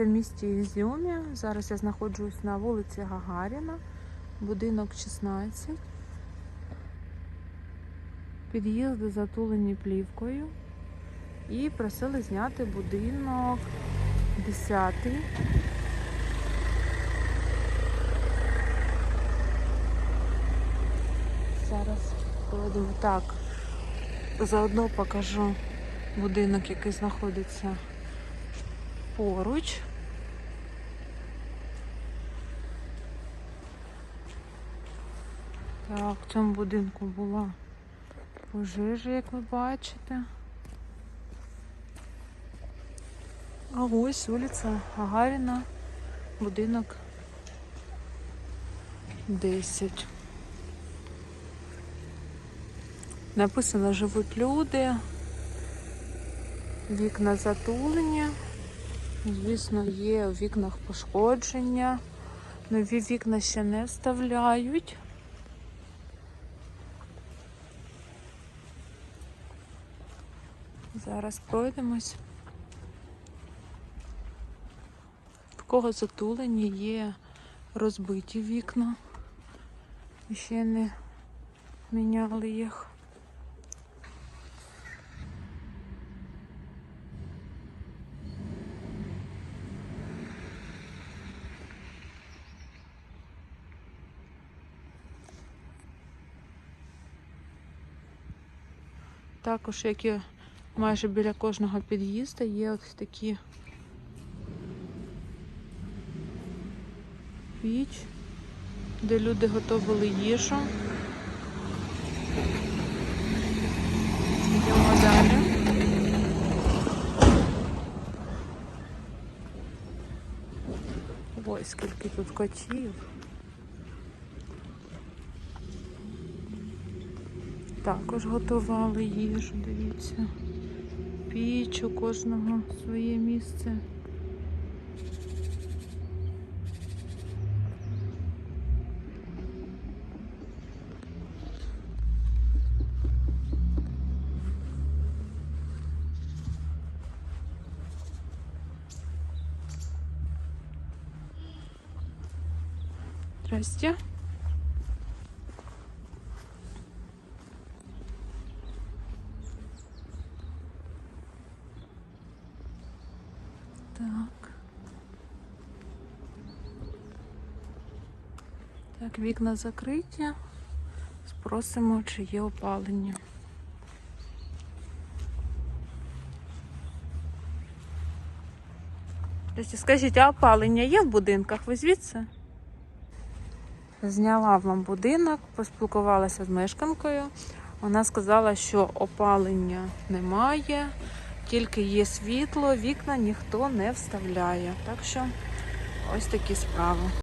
знаходиться в місті Ізюмі. Зараз я знаходжусь на вулиці Гагаріна, будинок 16. Під'їзди затулені плівкою. І просили зняти будинок 10. Зараз проведемо так. Заодно покажу будинок, який знаходиться поруч. Так, в цьому будинку була пожежа, як ви бачите. А ось вулиця Гагаріна, будинок 10. Написано живуть люди, вікна затулені. Звісно, є у вікнах пошкодження. Нові вікна ще не вставляють. Зараз пройдемось. В кого затулені є розбиті вікна. Ще не міняли їх. Також, як і майже біля кожного під'їзду, є ось такі піч, де люди готували їжу. Йдемо далі. Ой, скільки тут котів. Також готували їжу, дивіться. Піч у кожного своє місце. Здрасте. Так. Так, вікна закриті. Спросимо, чи є опалення. Скажіть, а опалення є в будинках? Ви звідси? Зняла вам будинок, поспілкувалася з мешканкою. Вона сказала, що опалення немає, тільки є світло, вікна ніхто не вставляє. Так що ось такі справи.